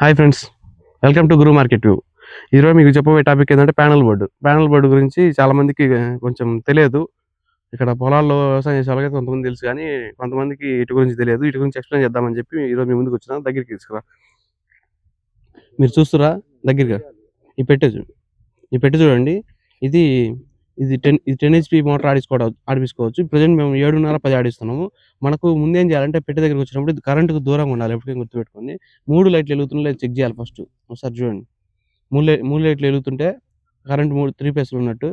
Hi friends welcome to Guru market view. ఈరోజు మీకు చెప్పబోయే టాపిక్ ఏంటంటే ప్యానల్ బోర్డు. ప్యానల్ బోర్డు గురించి చాలా మందికి కొంచెం తెలియదు. ఇక్కడ పొలాల్లో వ్యవసాయం చేసే వాళ్ళకి కొంతమంది తెలుసు కానీ కొంతమందికి ఇటు గురించి తెలియదు. ఇటు గురించి ఎక్స్ప్లెయిన్ చేద్దామని చెప్పి ఈరోజు మీ ముందుకు వచ్చిన దగ్గరికి తీసుకురా. మీరు చూస్తురా? దగ్గరగా. ఈ పెట్టే చూడు ఈ పెట్టె చూడండి. ఇది ఇది టెన్ ఇది టెన్ హెచ్పి మోటార్ ఆడించుకోవడం ఆడిపించుకోవచ్చు. ప్రజెంట్ మేము ఏడున్నర పది ఆడిస్తున్నాము. మనకు ముందేం చేయాలంటే పెట్టె దగ్గరికి వచ్చినప్పుడు కరెంటుకు దూరంగా ఉండాలి. ఎప్పటికైనా గుర్తుపెట్టుకోండి. మూడు లైట్లు వెలుగుతున్నాయి చెక్ చేయాలి ఫస్ట్. ఒకసారి చూడండి. మూడు లైట్ మూడు లైట్లు వెలుగుతుంటే కరెంట్ మూడు త్రీ ఫేస్లు ఉన్నట్టు.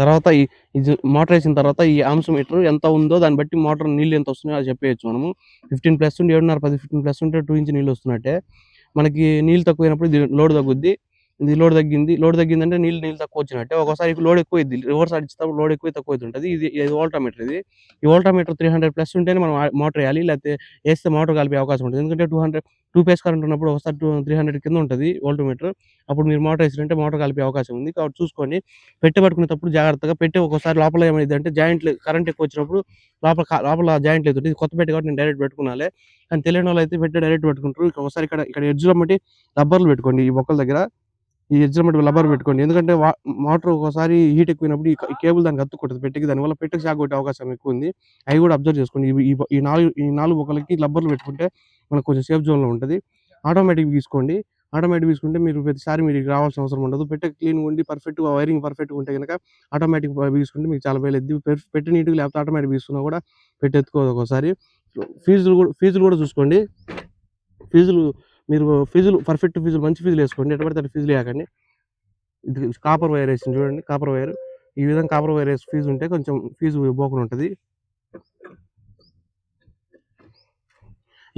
తర్వాత ఈ ఇది మోటార్ వేసిన తర్వాత ఈ ఆమ్స్ మీటర్ ఎంత ఉందో దాన్ని బట్టి మోటార్ నీళ్ళు ఎంత వస్తున్నాయో అది చెప్పేయచ్చు మనము. ఫిఫ్టీన్ ప్లస్ ఉంటే ఏడున్నర పది ఫిఫ్టీన్ ప్లస్ ఉంటే టూ ఇంచ్ నీళ్ళు వస్తున్నట్టే. మనకి నీళ్ళు తక్కువైనప్పుడు ఇది లోడ్ తగ్గుద్ది. ఇది లోడ్ తగ్గింది. లోడ్ తగ్గిందంటే నీళ్ళు నీళ్ళు తక్కువ వచ్చినట్టే. ఒకసారి లోడ్ ఎక్కువ అయింది రివర్స్ ఆడించేటప్పుడు లోడ్ ఎక్కువ తక్కువ అవుతుంటుంది ఇది ఇది వోల్టామీటర్ ఇది. ఈ వోల్టామీటర్ త్రీ హండ్రెడ్ ప్లస్ ఉంటేనే మనం మోటార్ వేయాలి లేకపోతే వేస్తే మోటార్ కలిపే అవకాశం ఉంటుంది. ఎందుకంటే two hundred two phase current ఉన్నప్పుడు ఒకసారి టూ త్రీ హండ్రెడ్ కింద ఉంటుంది వోల్టోమీటర్. అప్పుడు మీరు మోటార్ వేసినంటే మోటార్ కలిపే అవకాశం ఉంది. కాబట్టి చూసుకోండి. పెట్టె పట్టుకునేటప్పుడు జాగ్రత్తగా పెట్టే ఒకసారి లోపల ఏమైంది అంటే జాయింట్లు కరెంట్ ఎక్కువ వచ్చినప్పుడు లోపల లోపల జాయింట్ లేదు ఇది కొత్త పెట్టే కాబట్టి నేను డైరెక్ట్ పెట్టుకున్నాలే. కానీ తెలియని వాళ్ళు అయితే పెట్టే డైరెక్ట్ పెట్టుకుంటారు. ఒకసారి ఇక్కడ ఇక్కడ ఎడ్జ్లో బట్టి రబ్బర్లు పెట్టుకోండి ఈ బొక్కల దగ్గర. ఈ ఎడ్జ్లో బట్టి రబ్బర్ పెట్టుకోండి. ఎందుకంటే మోటార్ ఒకసారి హీట్ ఎక్కువైనప్పుడు ఈ కేబుల్ దానికి అత్తుకుంటుంది పెట్టెకి దానివల్ల పెట్టెకి షాక్ కొట్టే అవకాశం ఎక్కువ ఉంది అవి కూడా అబ్జర్వ్ చేసుకోండి. ఈ నాలుగు ఈ నాలుగు బొక్కలకి రబ్బర్లు పెట్టుకుంటే మనకు కొంచెం సేఫ్ జోన్లో ఉంటుంది. ఆటోమేటిక్ తీసుకోండి ఆటోమేటిక్ తీసుకుంటే మీరు ప్రతిసారి మీరు రావాల్సిన అవసరం ఉండదు. పెట్టె క్లీన్ ఉండి పర్ఫెక్ట్గా వైరింగ్ పర్ఫెక్ట్గా ఉంటే కనుక ఆటోమేటిక్ తీసుకుంటే మీకు చాలా వేలు ఎద్ది పెట్టి నీట్గా లేకపోతే ఆటోమేటిక్ తీసుకున్నా కూడా పెట్టి ఎత్తుకోదు ఒకసారి ఫీజులు కూడా ఫీజులు కూడా చూసుకోండి. ఫీజులు మీరు ఫీజులు పర్ఫెక్ట్ ఫీజులు మంచి ఫీజులు వేసుకోండి. ఎటువంటి అటు ఫీజులు వేయకండి. ఇది కాపర్ వైర్ వేసింది చూడండి కాపర్ వైర్ ఈ విధంగా కాపర్ వైర్ వేసి ఫీజు ఉంటే కొంచెం ఫీజు పోకుండా ఉంటుంది.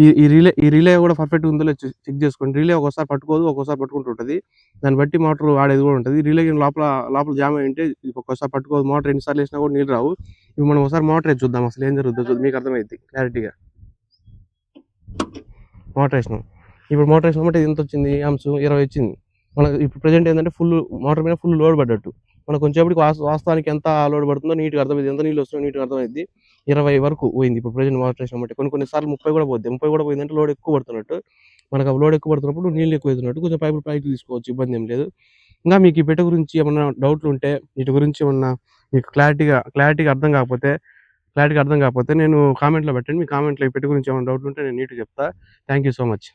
ఈ ఈ రిలే ఈ రిలే కూడా పర్ఫెక్ట్గా ఉందో చెక్ చేసుకోండి. రిలే ఒకసారి పట్టుకోదు ఒక్కోసారి పట్టుకుంటుంటుంది దాన్ని బట్టి మోటార్ ఆడేది కూడా ఉంటుంది. రిలే లోపల లోపల జామ్ అయి ఉంటే ఇది ఒక్కోసారి పట్టుకోదు. మోటార్ ఎన్నిసార్లు వేసినా కూడా నీళ్ళు రావు. ఇప్పుడు మనం ఒకసారి మోటార్ వేసి చూద్దాం. అసలు ఏం జరుగుతుందో మీకు అర్థమైంది క్లారిటీగా మోటార్ వేసినాం. ఇప్పుడు మోటార్ వేసినామంటే ఎంత వచ్చింది? ఆమ్స్ ఇరవై వచ్చింది. మనకు ఇప్పుడు ప్రజెంట్ ఏంటంటే ఫుల్ మోటార్ మీద ఫుల్ లోడ్ పడ్డట్టు. మనకు కొంచెంసేపటికి వాస్తవానికి ఎంత లోడ్ పడుతుందో నీట్గా అర్థమైంది. ఎంత నీళ్ళు వస్తుందో నీట్గా అర్థమైంది. ఇరవై వరకు పోయింది ఇప్పుడు ప్రజెంట్ మోటార్ వేసినామంటే కొన్ని కొన్ని సార్లు ముప్పై కూడా పోద్ది. ముప్పై కూడా పోయిందంటే లోడ్ ఎక్కువ పడుతున్నట్టు. మనకు ఆ లోడ్ ఎక్కువ పడుతున్నప్పుడు నీళ్ళు ఎక్కువ అవుతున్నట్టు కొంచెం పైపు పైకి తీసుకోవచ్చు. ఇబ్బంది ఏం లేదు. ఇంకా మీకు ఈ పెట్ట గురించి ఏమన్నా డౌట్లు ఉంటే వీటి గురించి ఏమన్నా మీకు క్లారిటీగా క్లారిటీగా అర్థం కాకపోతే క్లారిటీగా అర్థం కాకపోతే నేను కామెంట్లో పెట్టండి. మీ కామెంట్లో ఈ పెట్ట గురించి ఏమైనా డౌట్లు ఉంటే నేను నీట్గా చెప్తా. Thank you so much